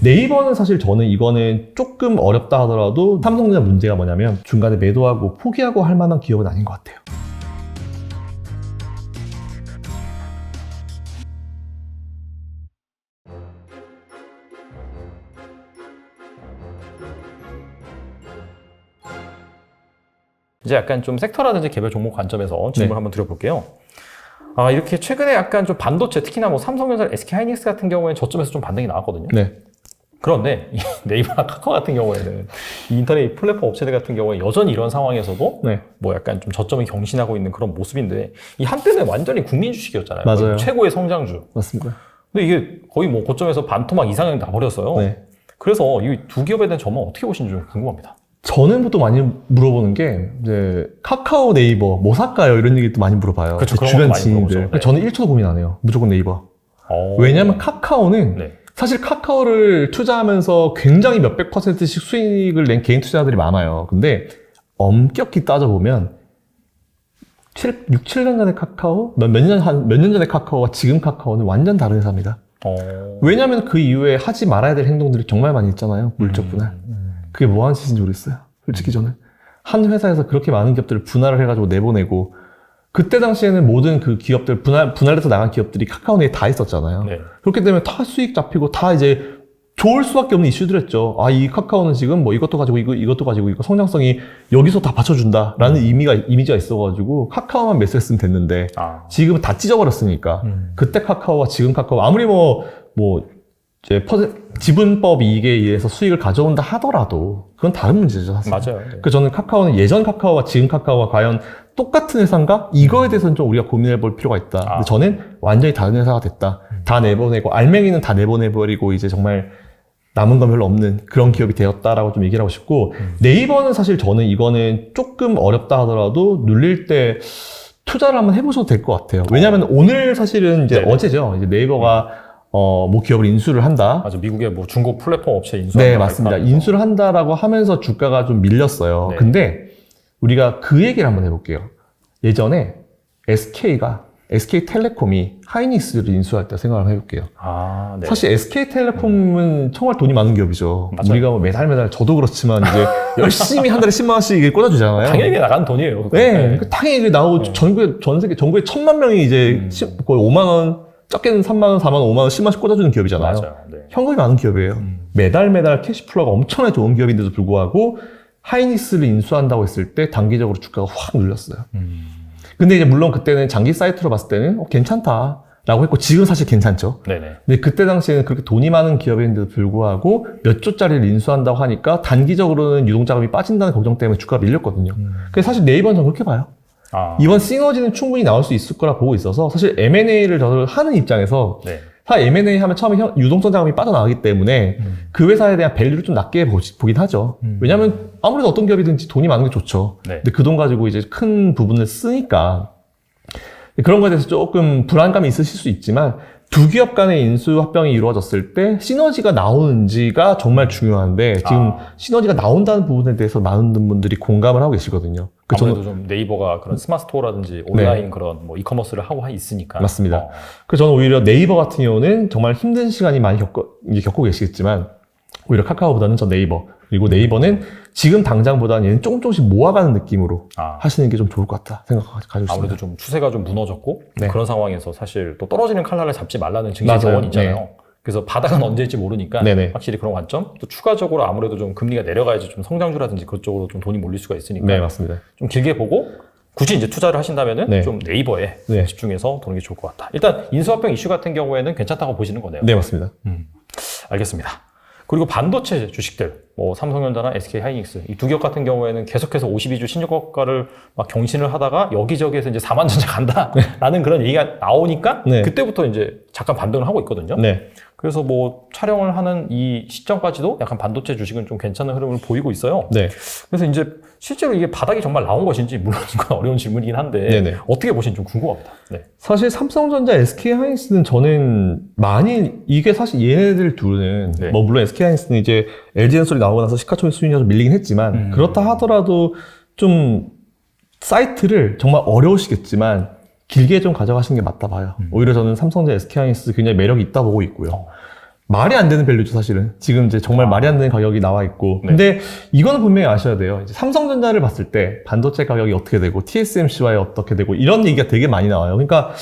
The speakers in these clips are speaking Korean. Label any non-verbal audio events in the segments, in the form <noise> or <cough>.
네이버는 사실 저는 이거는 조금 어렵다 하더라도 삼성전자 문제가 뭐냐면 중간에 매도하고 포기하고 할 만한 기업은 아닌 것 같아요. 이제 약간 좀 섹터라든지 개별 종목 관점에서 질문 네. 을 한번 드려볼게요. 아, 이렇게 최근에 약간 좀 반도체, 특히나 뭐 삼성전자, SK 하이닉스 같은 경우에는 저점에서 좀 반등이 나왔거든요. 네. 그런데 이 <laughs> 네이버나 카카오 같은 경우에는 이 인터넷 플랫폼 업체들 같은 경우에 여전히 이런 상황에서도 네. 뭐 약간 좀 저점을 경신하고 있는 그런 모습인데 이 한때는 완전히 국민 주식이었잖아요. 맞아요. 최고의 성장주. 맞습니다. 근데 이게 거의 뭐 고점에서 반토막 이상이 나버렸어요. 네. 그래서 이 두 기업에 대한 전망 어떻게 보시는지 좀 궁금합니다. 저는 보통 많이 물어보는 게 이제 카카오 네이버 뭐 살까요 이런 얘기 또 많이 물어봐요. 그런 주변 지인들. 네. 저는 1초도 고민 안 해요. 무조건 네이버. 어. 왜냐하면 카카오는 네. 사실 카카오를 투자하면서 굉장히 몇백 퍼센트씩 수익을 낸 개인 투자들이 많아요. 근데 엄격히 따져보면 7, 6, 7년 전에 카카오, 몇 년, 한, 몇 년 전에 카카오와 지금 카카오는 완전 다른 회사입니다. 어. 왜냐하면 그 이후에 하지 말아야 될 행동들이 정말 많이 있잖아요. 물적 분할. 음. 그게 뭐 하는 짓인지 모르겠어요. 솔직히 저는. 한 회사에서 그렇게 많은 기업들을 분할을 해가지고 내보내고, 그때 당시에는 모든 그 기업들, 분할, 분할해서 나간 기업들이 카카오 내에 다 있었잖아요. 네. 그렇기 때문에 다 수익 잡히고 다 이제 좋을 수밖에 없는 이슈들했죠. 아, 이 카카오는 지금 뭐 이것도 가지고 이거, 이것도 가지고 이거 성장성이 여기서 다 받쳐준다라는 의미가, 이미지가 있어가지고 카카오만 매수했으면 됐는데 아. 지금은 다 찢어버렸으니까 음. 그때 카카오와 지금 카카오 아무리 뭐, 뭐, 이제 퍼센, 지분법 이익에 의해서 수익을 가져온다 하더라도 그건 다른 문제죠, 사실. 맞아요. 네. 그 저는 카카오는 예전 카카오와 지금 카카오가 과연 똑같은 회사인가? 이거에 대해서는 좀 우리가 고민해 볼 필요가 있다. 아. 근데 저는 완전히 다른 회사가 됐다. 다 내보내고, 알맹이는 다 내보내버리고, 이제 정말 남은 건 별로 없는 그런 기업이 되었다라고 좀 얘기를 하고 싶고, 네이버는 사실 저는 이거는 조금 어렵다 하더라도 눌릴 때 투자를 한번 해보셔도 될 것 같아요. 왜냐하면 오늘 사실은 이제 네네. 어제죠. 이제 네이버가 어, 뭐 기업을 인수를 한다. 아주 미국의 뭐 중고 플랫폼 업체 인수 네, 맞습니다. 인수를 한다라고 하면서 주가가 좀 밀렸어요. 네. 근데 우리가 그 얘기를 한번 해볼게요. 예전에 SK가 SK텔레콤이 하이닉스를 인수할 때 생각을 해볼게요. 아, 네. 사실 SK텔레콤은 정말 돈이 많은 기업이죠. 맞아요. 우리가 뭐 매달 매달 저도 그렇지만 이제 <laughs> 열심히 한 달에 10만 원씩 꽂아주잖아요. 당연히 나간 돈이에요. 그거. 네, 그 당연히 나오고 네. 전국에 전 세계 전국에 천만 명이 이제 음. 시- 거의 5만 원 적게는 3만 원, 4만 원, 5만 원, 10만 원씩 꽂아주는 기업이잖아요. 맞아요. 네. 현금이 많은 기업이에요. 음. 매달 매달 캐시플로가 엄청나게 좋은 기업인데도 불구하고 하이닉스를 인수한다고 했을 때 단기적으로 주가가 확 눌렸어요. 음. 근데 이제 물론 그때는 장기 사이트로 봤을 때는 어, 괜찮다 라고 했고 지금 사실 괜찮죠. 네네. 근데 그때 당시에는 그렇게 돈이 많은 기업인데도 불구하고 몇 조짜리를 인수한다고 하니까 단기적으로는 유동자금이 빠진다는 걱정 때문에 주가가 밀렸거든요. 음. 그래서 사실 네이버는 저는 그렇게 봐요. 아. 이번 시너지는 충분히 나올 수 있을 거라 보고 있어서 사실 M&A를 저는 하는 입장에서 네. 사실 M&A 하면 처음에 현- 유동성 자금이 빠져나가기 때문에 음. 그 회사에 대한 밸류를 좀 낮게 보지- 보긴 하죠. 음. 왜냐하면 아무래도 어떤 기업이든지 돈이 많은 게 좋죠. 네. 근데 그 돈 가지고 이제 큰 부분을 쓰니까 그런 거에 대해서 조금 불안감이 있으실 수 있지만 두 기업 간의 인수 합병이 이루어졌을 때 시너지가 나오는지가 정말 중요한데 지금 아. 시너지가 나온다는 부분에 대해서 많은 분들이 공감을 하고 계시거든요. 그 저는 아무래도 좀 네이버가 그런 스마트 스토어라든지 온라인 그런 뭐 이커머스를 하고 있으니까. 맞습니다. 어. 그래서 저는 오히려 네이버 같은 경우는 정말 힘든 시간이 많이 겪고, 겪고 계시겠지만, 오히려 카카오보다는 저 네이버. 그리고 네이버는 지금 당장보다는 얘는 조금 조금씩 모아가는 느낌으로 아. 하시는 게 좀 좋을 것 같다 생각 가지고 있습니다. 아무래도 좀 추세가 좀 무너졌고 네. 그런 상황에서 사실 또 떨어지는 칼날을 잡지 말라는 증시. 자원이 있잖아요. 그래서 바닥은 <laughs> 언제일지 모르니까 네네. 확실히 그런 관점. 또 추가적으로 아무래도 좀 금리가 내려가야지 좀 성장주라든지 그쪽으로 좀 돈이 몰릴 수가 있으니까 네, 맞습니다. 좀 길게 보고 굳이 이제 투자를 하신다면은 네. 좀 네이버에 네. 집중해서 보는 게 좋을 것 같다. 일단 인수합병 이슈 같은 경우에는 괜찮다고 보시는 거네요. 네, 맞습니다. 알겠습니다. 그리고 반도체 주식들, 뭐 삼성전자나 SK 하이닉스 이 두 기업 같은 경우에는 계속해서 52주 신고가를 막 경신을 하다가 여기저기에서 이제 4만 전자 <laughs> 간다라는 그런 얘기가 나오니까 네. 그때부터 이제 잠깐 반등을 하고 있거든요. 네. 그래서 뭐 촬영을 하는 이 시점까지도 약간 반도체 주식은 좀 괜찮은 흐름을 보이고 있어요. 네. 그래서 이제 실제로 이게 바닥이 정말 나온 것인지 물론 이건 <laughs> 어려운 질문이긴 한데 네네. 어떻게 보시는지 좀 궁금합니다. 네. 사실 삼성전자, SK 하이닉스는 저는 많이 이게 사실 얘네들 둘은 네. 뭐 물론 SK 하이닉스는 이제 LG 엔솔이 나오고 나서 시가총액 좀 밀리긴 했지만 음. 그렇다 하더라도 좀 사이트를 정말 어려우시겠지만 길게 좀 가져가시는 게 맞다 봐요. 음. 오히려 저는 삼성전자, SK 하이닉스 굉장히 매력이 있다 보고 있고요. 어. 말이 안 되는 밸류죠, 사실은. 지금 이제 정말 말이 안 되는 가격이 나와 있고. 네. 근데 이거는 분명히 아셔야 돼요. 삼성전자를 봤을 때 반도체 가격이 어떻게 되고 TSMC와의 어떻게 되고 이런 얘기가 되게 많이 나와요. 그러니까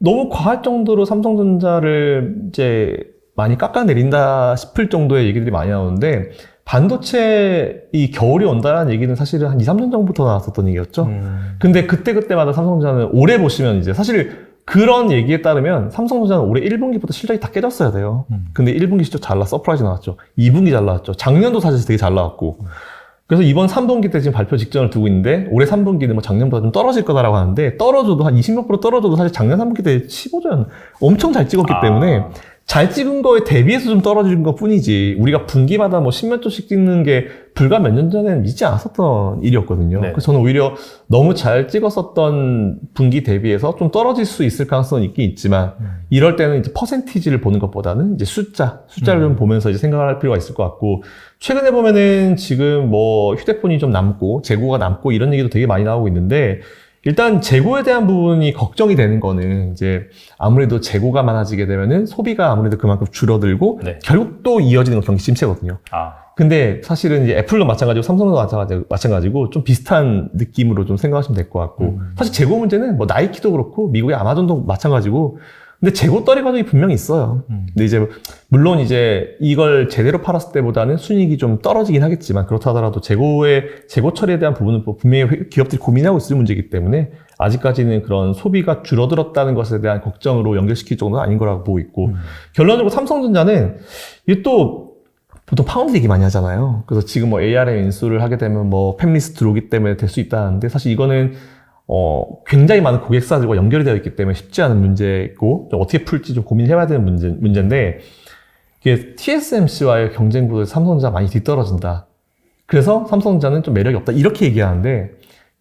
너무 과할 정도로 삼성전자를 이제 많이 깎아내린다 싶을 정도의 얘기들이 많이 나오는데 반도체 이 겨울이 온다라는 얘기는 사실은 한 2, 3년 전부터 나왔었던 얘기였죠. 음. 근데 그때그때마다 삼성전자는 올해 보시면 이제 사실 그런 얘기에 따르면 삼성전자는 올해 1분기부터 실적이 다 깨졌어야 돼요. 음. 근데 1분기 실적 잘 나, 서프라이즈 나왔죠. 2분기 잘 나왔죠. 작년도 사실 되게 잘 나왔고. 그래서 이번 3분기 때 지금 발표 직전을 두고 있는데 올해 3분기는 뭐 작년보다 좀 떨어질 거다라고 하는데 떨어져도 한 20몇 프로 떨어져도 사실 작년 3분기 때 15전 엄청 잘 찍었기 아. 때문에 잘 찍은 거에 대비해서 좀 떨어진 것 뿐이지 우리가 분기마다 뭐 10몇 조씩 찍는 게 불과 몇 년 전에는 믿지 않았었던 일이었거든요. 네. 그래서 저는 오히려 너무 잘 찍었었던 분기 대비해서 좀 떨어질 수 있을 가능성은 있긴 있지만 음. 이럴 때는 이제 퍼센티지를 보는 것보다는 이제 숫자, 숫자를 음. 좀 보면서 이제 생각을 할 필요가 있을 것 같고 최근에 보면은 지금 뭐 휴대폰이 좀 남고 재고가 남고 이런 얘기도 되게 많이 나오고 있는데 일단 재고에 대한 부분이 걱정이 되는 거는 이제 아무래도 재고가 많아지게 되면은 소비가 아무래도 그만큼 줄어들고 네. 결국 또 이어지는 건 경기 침체거든요. 아, 근데 사실은 이제 애플도 마찬가지고 삼성도 마찬가지고, 마찬가지고 좀 비슷한 느낌으로 좀 생각하시면 될 것 같고 음. 사실 재고 문제는 뭐 나이키도 그렇고 미국의 아마존도 마찬가지고 근데 재고 떨이 과정이 분명히 있어요. 음. 근데 이제 물론 이제 이걸 제대로 팔았을 때보다는 순이익이 좀 떨어지긴 하겠지만 그렇다 하더라도 재고의 재고 처리에 대한 부분은 뭐 분명히 회- 기업들이 고민하고 있을 문제이기 때문에 아직까지는 그런 소비가 줄어들었다는 것에 대한 걱정으로 연결시킬 정도는 아닌 거라고 보고 있고 음. 결론적으로 삼성전자는 이게 또 보통 파운드 얘기 많이 하잖아요. 그래서 지금 뭐 ARM 인수를 하게 되면 뭐 팸리스 들어오기 때문에 될 수 있다는데 사실 이거는 어 굉장히 많은 고객사들과 연결이 되어 있기 때문에 쉽지 않은 문제고 좀 어떻게 풀지 좀 고민해봐야 되는 문제, 문제인데 이게 TSMC와의 경쟁 구도에서 삼성전자 많이 뒤떨어진다. 그래서 삼성전자는 좀 매력이 없다. 이렇게 얘기하는데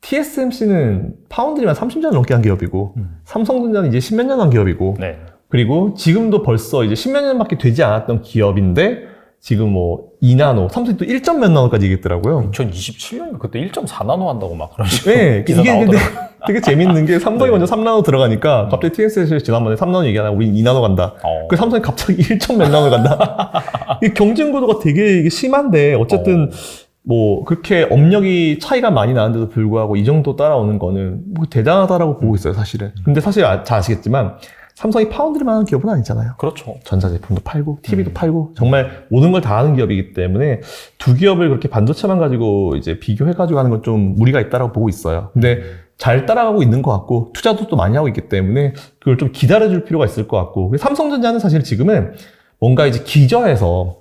TSMC는 파운드리만 30년 넘게 한 기업이고 음. 삼성전자는 이제 10몇 년 한 기업이고 네. 그리고 지금도 벌써 이제 10몇 년밖에 되지 않았던 기업인데 지금 뭐 2나노, 삼성이 또 1점 몇 나노까지 얘기했더라고요. 2027년인가 그때 1.4나노 한다고 막 그런 식으로 네, 기사 이게 근데 나오더라고요. <laughs> 되게 재밌는 게 삼성이 네. 먼저 3나노 들어가니까 갑자기 TSMC 지난번에 3나노 얘기하다 우리 2나노 간다. 어. 그 삼성이 갑자기 <laughs> 1점 몇 나노 간다. <laughs> 이 경쟁 구도가 되게 이게 심한데 어쨌든 뭐 그렇게 업력이 차이가 많이 나는데도 불구하고 이 정도 따라오는 거는 뭐 대단하다라고 보고 있어요, 사실은. 근데 사실 아- 잘 아시겠지만 삼성이 파운드리만 하는 기업은 아니잖아요. 그렇죠. 전자제품도 팔고 TV도 음. 팔고 정말 모든 걸 다 하는 기업이기 때문에 두 기업을 그렇게 반도체만 가지고 이제 비교해 가지고 하는 건 좀 무리가 있다라고 보고 있어요. 근데 잘 따라가고 있는 것 같고 투자도 또 많이 하고 있기 때문에 그걸 좀 기다려줄 필요가 있을 것 같고 삼성전자는 사실 지금은 뭔가 이제 기저에서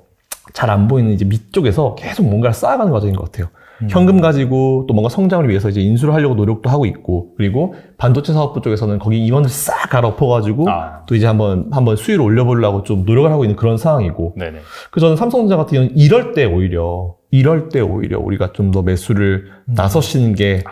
잘 안 보이는 이제 밑 쪽에서 계속 뭔가를 쌓아가는 과정인 것 같아요. 음. 현금 가지고 또 뭔가 성장을 위해서 이제 인수를 하려고 노력도 하고 있고 그리고 반도체 사업부 쪽에서는 거기 임원을 싹 갈아엎어가지고 아, 또 이제 한번 한번 수위를 올려보려고 좀 노력을 하고 있는 그런 상황이고 네네. 그래서 저는 삼성전자 같은 경우는 이럴 때 오히려 이럴 때 오히려 우리가 좀 더 매수를 음. 나서시는 게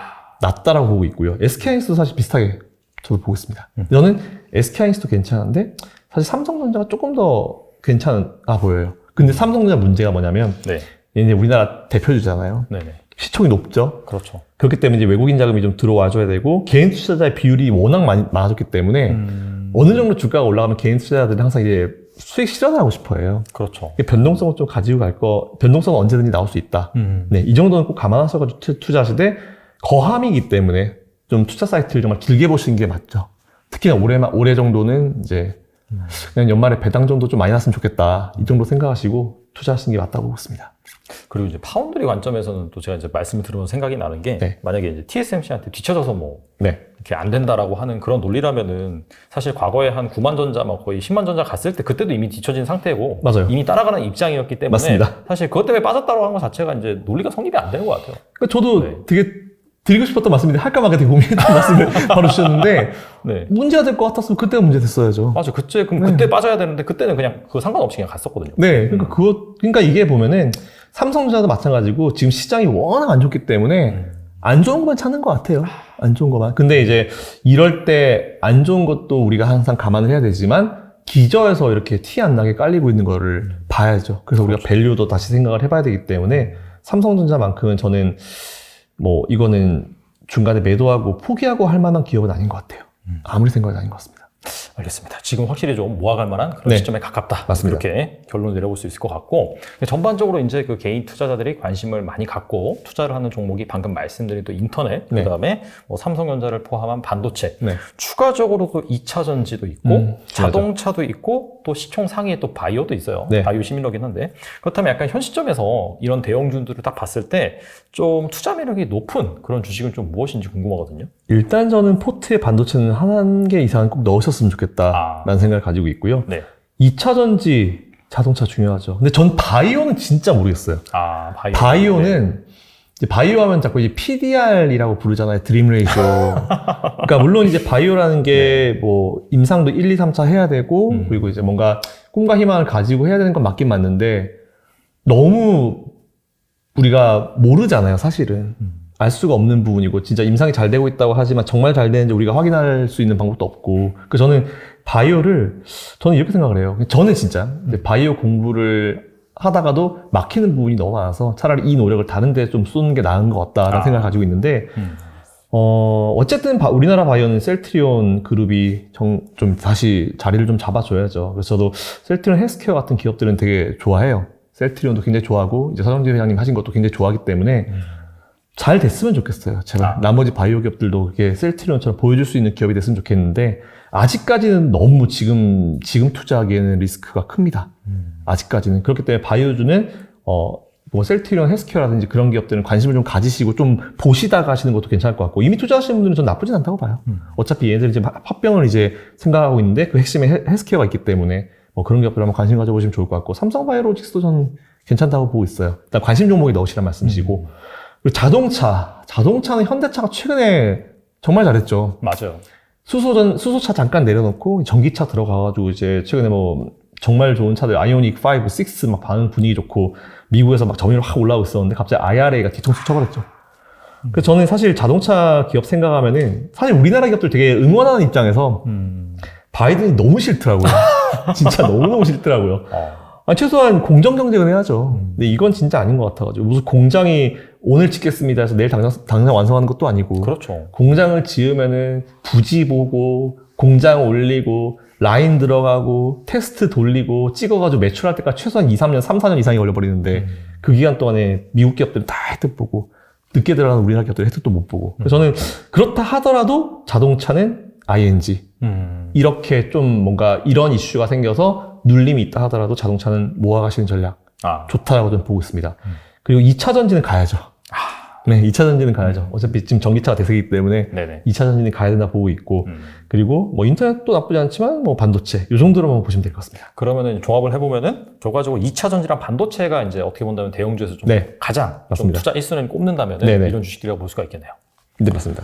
낫다라고 보고 있고요. SK하이닉스도 사실 비슷하게 저도 보고 있습니다. 음. 저는 SK하이닉스도 괜찮은데 사실 삼성전자가 조금 더 괜찮아 보여요. 근데 삼성전자 문제가 뭐냐면 네. 얘네 우리나라 대표주잖아요. 네네. 시총이 높죠. 그렇죠. 그렇기 때문에 이제 외국인 자금이 좀 들어와줘야 되고 개인 투자자의 비율이 워낙 많이 많아졌기 때문에 음, 어느 정도 주가가 올라가면 개인 투자자들이 항상 이제 수익 실현하고 싶어 해요. 그렇죠. 변동성을 좀 가지고 갈 거, 변동성은 언제든지 나올 수 있다. 음. 네, 이 정도는 꼭 감안하셔가지고 투- 투자하시되 거함이기 때문에 좀 투자 사이트를 정말 길게 보시는 게 맞죠. 특히나 올해, 올해 정도는 이제 음. 그냥 연말에 배당 정도 좀 많이 났으면 좋겠다. 이 정도 생각하시고 투자하시는 게 맞다고 보고 있습니다. 그리고 이제 파운드리 관점에서는 또 제가 이제 말씀을 들으면서 생각이 나는 게 네. 만약에 이제 TSMC한테 뒤쳐져서 뭐 네. 이렇게 안 된다라고 하는 그런 논리라면은 사실 과거에 한 9만 전자 막 거의 10만 전자 갔을 때 그때도 이미 뒤처진 상태고 맞아요. 이미 따라가는 입장이었기 때문에 맞습니다. 사실 그것 때문에 빠졌다고 하는 것 자체가 이제 논리가 성립이 안 되는 것 같아요. 그러니까 저도 네. 되게 드리고 싶었던 말씀인데 할까 말까 되게 고민했던 <laughs> 말씀을 바로 주셨는데 네. 문제가 될 것 같았으면 그때가 문제 됐어야죠. 맞아. 그때 그럼 네. 그때 빠져야 되는데 그때는 그냥 그거 상관없이 그냥 갔었거든요. 네, 그러니까 그거, 그러니까 이게 보면은 삼성전자도 마찬가지고 지금 시장이 워낙 안 좋기 때문에 음. 안 좋은 것만 찾는 것 같아요. 안 좋은 것만. 근데 이제 이럴 때 안 좋은 것도 우리가 항상 감안을 해야 되지만 기저에서 이렇게 티 안 나게 깔리고 있는 거를 봐야죠. 그래서 우리가 밸류도 다시 생각을 해봐야 되기 때문에 삼성전자만큼은 저는 뭐 이거는 중간에 매도하고 포기하고 할 만한 기업은 아닌 것 같아요. 음. 아무리 생각해도 아닌 것 같습니다. 알겠습니다. 지금 확실히 좀 모아갈 만한 그런 네. 시점에 가깝다. 맞습니다. 이렇게 결론 내려볼 수 있을 것 같고 전반적으로 이제 그 개인 투자자들이 관심을 많이 갖고 투자를 하는 종목이 방금 말씀드린 또 인터넷, 네. 그다음에 뭐 삼성전자를 포함한 반도체, 네. 추가적으로 그 2차 전지도 있고 음, 자동차도 있고 또 시총 상위에 또 바이오도 있어요. 네. 바이오 시밀러긴 한데 그렇다면 약간 현 시점에서 이런 대형주들을 딱 봤을 때 좀 투자 매력이 높은 그런 주식은 좀 무엇인지 궁금하거든요. 일단 저는 포트에 반도체는 한 개 이상은 꼭 넣으셨으면 좋겠다라는 아. 생각을 가지고 있고요. 네. 2차 전지 자동차 중요하죠. 근데 전 바이오는 진짜 모르겠어요. 아 바이오. 바이오는 이제 바이오 하면 자꾸 이제 PDR이라고 부르잖아요. 드림 레이쇼. <laughs> 그러니까 물론 이제 바이오라는 게뭐 임상도 1, 2, 3차 해야 되고 음. 그리고 이제 뭔가 꿈과 희망을 가지고 해야 되는 건 맞긴 맞는데 너무 우리가 모르잖아요, 사실은. 음. 알 수가 없는 부분이고 진짜 임상이 잘 되고 있다고 하지만 정말 잘 되는지 우리가 확인할 수 있는 방법도 없고 그 저는 바이오를 저는 이렇게 생각을 해요. 저는 진짜 근데 바이오 공부를 하다가도 막히는 부분이 너무 많아서 차라리 이 노력을 다른 데 좀 쏘는 게 나은 것 같다라는 아. 생각을 가지고 있는데 음. 어 어쨌든 바- 우리나라 바이오는 셀트리온 그룹이 정- 좀 다시 자리를 좀 잡아줘야죠. 그래서 저도 셀트리온 헬스케어 같은 기업들은 되게 좋아해요. 셀트리온도 굉장히 좋아하고 이제 서정진 회장님 하신 것도 굉장히 좋아하기 때문에 음. 잘 됐으면 좋겠어요. 제발 아. 나머지 바이오 기업들도 그게 셀트리온처럼 보여줄 수 있는 기업이 됐으면 좋겠는데 아직까지는 너무 지금 지금 투자하기에는 리스크가 큽니다. 음. 아직까지는 그렇기 때문에 바이오주는 어 뭐 셀트리온 헬스케어라든지 그런 기업들은 관심을 좀 가지시고 좀 보시다가 하시는 것도 괜찮을 것 같고 이미 투자하시는 분들은 전 나쁘진 않다고 봐요. 음. 어차피 얘네들이 지금 합- 합병을 이제 생각하고 있는데 그 핵심에 헬- 헬스케어가 있기 때문에 뭐 그런 기업들 한번 관심 가져보시면 좋을 것 같고 삼성 바이오로직스도 저는 괜찮다고 보고 있어요. 일단 관심 종목에 넣으시란 말씀이시고 그리고 자동차 자동차는 현대차가 최근에 정말 잘했죠. 맞아요. 수소전 수소차 잠깐 내려놓고 전기차 들어가가지고 이제 최근에 뭐 정말 좋은 차들 아이오닉 5, 6막 반응 분위기 좋고 미국에서 막 점유율 확 올라오고 있었는데 갑자기 IRA가 뒤통수 쳐버렸죠. 그래서 저는 사실 자동차 기업 생각하면은 사실 우리나라 기업들 되게 응원하는 입장에서 음. 바이든이 너무 싫더라고요. <laughs> 진짜 너무너무 싫더라고요. 어. 아, 최소한 공정 경쟁은 해야죠. 음. 근데 이건 진짜 아닌 것 같아가지고 무슨 공장이 오늘 짓겠습니다 해서 내일 당장, 당장 완성하는 것도 아니고 그렇죠. 공장을 지으면은 부지 보고 공장 올리고 라인 들어가고 테스트 돌리고 찍어가지고 매출할 때까지 최소한 2, 3년, 3, 4년 이상이 걸려버리는데 음. 그 기간 동안에 미국 기업들은 다 혜택 보고 늦게 들어가는 우리나라 기업들은 혜택도 못 보고 그래서 저는 그렇다 하더라도 자동차는 ING 음. 이렇게 좀 뭔가 이런 이슈가 생겨서 눌림이 있다 하더라도 자동차는 모아가시는 전략 아. 좋다라고 저는 보고 있습니다. 음. 그리고 2차 전지는 가야죠. 네, 2차 전지는 가야죠. 어차피 지금 전기차가 대세이기 때문에 네네. 2차 전지는 가야 된다 보고 있고 음. 그리고 뭐 인터넷도 나쁘지 않지만 뭐 반도체 이 정도로만 보시면 될 것 같습니다. 그러면은 종합을 해보면은 결과적으로 2차 전지랑 반도체가 이제 어떻게 본다면 대형주에서 좀 네. 가장 좀 맞습니다. 투자 1순위를 꼽는다면. 이런 주식들이라고 볼 수가 있겠네요. 네, 맞습니다.